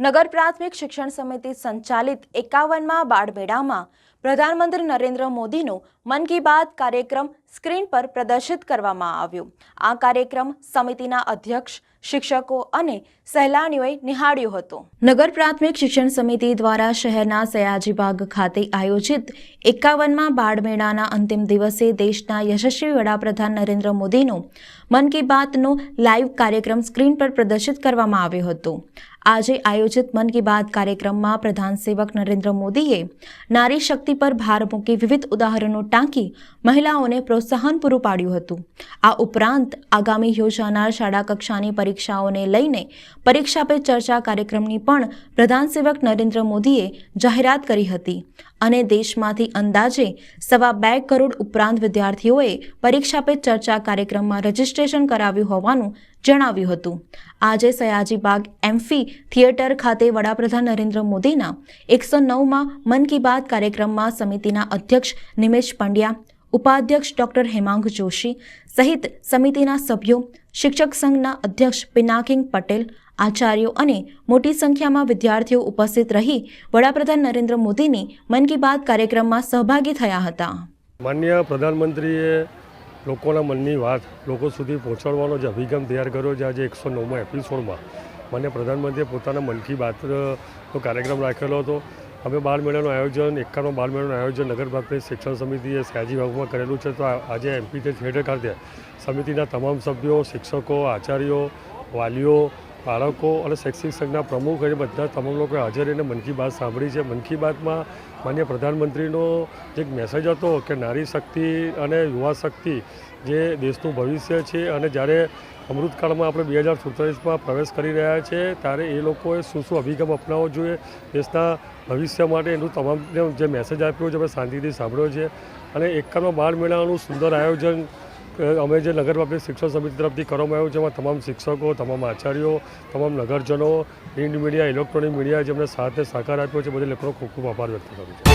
નગર પ્રાથમિક શિક્ષણ સમિતિ સંચાલિત એકાવનમાં બાળમેળામાં પ્રધાનમંત્રી નરેન્દ્ર મોદીનો મન કી બાત કાર્યક્રમ સ્ક્રીન પર પ્રદર્શિત કરવામાં આવ્યો. આ કાર્યક્રમ સમિતિના અધ્યક્ષ, શિક્ષકો અને સહેલાણીઓએ નિહાળ્યો હતો. નગર પ્રાથમિક શિક્ષણ સમિતિ દ્વારા શહેરના સયાજીબાગ ખાતે આયોજિત એકાવનમાં બાળમેળાના અંતિમ દિવસે દેશના યશસ્વી વડાપ્રધાન નરેન્દ્ર મોદીનો મન કી બાતનો લાઈવ કાર્યક્રમ સ્ક્રીન પર પ્રદર્શિત કરવામાં આવ્યો હતો. આજે આયોજિત મન કી બાત કાર્યક્રમમાં પ્રધાન સેવક નરેન્દ્ર મોદીએ નારી શક્તિ પર ભાર મૂકી વિવિધ ઉદાહરણો ટાંકી મહિલાઓને પ્રોત્સાહન પૂરું પાડ્યું હતું. આ ઉપરાંત આગામી યોજાનાર શાળા કક્ષાની પરીક્ષાઓને લઈને પરીક્ષા પે ચર્ચા કાર્યક્રમની પણ પ્રધાન સેવક નરેન્દ્ર મોદીએ જાહેરાત કરી હતી. અને દેશમાંથી અંદાજે સવા બે કરોડ ઉપરાંત વિદ્યાર્થીઓએ પરીક્ષા પે ચર્ચા કાર્યક્રમમાં રજીસ્ટ્રેશન કરાવ્યું હોવાનું જણાવ્યું હતું. આજે સયાજીબાગ એમ્ફી થિયેટર ખાતે વડાપ્રધાન નરેન્દ્ર મોદીના એકસો નવમાં મન કી બાત કાર્યક્રમમાં સમિતિના અધ્યક્ષ નિમેશ પંડ્યા ઉપાધ્યક્ષ ડોક્ટર હેમાંગ જોશી, સહિત સમિતિના સભ્યો, શિક્ષક સંઘના અધ્યક્ષ પિનાકિંગ પટેલ, આચાર્યો અને મોટી સંખ્યામાં વિદ્યાર્થીઓ ઉપસ્થિત રહી વડાપ્રધાન નરેન્દ્ર મોદીની મન કી બાત કાર્યક્રમમાં સહભાગી થયા હતા. માન્ય પ્રધાનમંત્રીએ લોકોના મનની વાત લોકો સુધી પહોંચાડવાનો જે અભિગમ તૈયાર કર્યો છે આજે એકસો નવમા એપિસોડમાં મને પ્રધાનમંત્રીએ પોતાના મન કી બાતનો કાર્યક્રમ રાખેલો હતો. અમે બાળ મેળાનું આયોજન, એકાણું બાળ મેળાનું આયોજન નગર પ્રાથમિક શિક્ષણ સમિતિએ સયાજી બાગમાં કરેલું છે. તો આજે એમપી થિયેટર ખાતે સમિતિના તમામ સભ્યો, શિક્ષકો, આચાર્યો, વાલીઓ બાળકો અને શૈક્ષણિક સંઘના પ્રમુખ અને બધા તમામ લોકો હાજર રહીને મન કી બાત સાંભળી છે. મન કી બાતમાં માન્ય પ્રધાનમંત્રીનો જે એક મેસેજ હતો કે નારી શક્તિ અને યુવા શક્તિ જે દેશનું ભવિષ્ય છે અને જ્યારે અમૃતકાળમાં આપણે બે હજાર સુડતાલીસમાં પ્રવેશ કરી રહ્યા છે, ત્યારે એ લોકોએ શું શું અભિગમ અપનાવવો જોઈએ, દેશના ભવિષ્ય માટે એનું તમામ જે મેસેજ આપ્યો છે, આપણે શાંતિથી સાંભળ્યો છે. અને એકાદમાં બાળ મેળાનું સુંદર આયોજન અમે જે નગર નગરપાલિકા શિક્ષક સમિતિ તરફથી કરવામાં આવ્યું છે, એમાં તમામ શિક્ષકો, તમામ આચાર્યો, તમામ નગરજનો, પ્રિન્ટ મીડિયા, ઇલેક્ટ્રોનિક મીડિયા જેમને સાથે સાકાર આપ્યો છે બધા લોકોનો ખૂબ ખૂબ આભાર વ્યક્ત કરું છું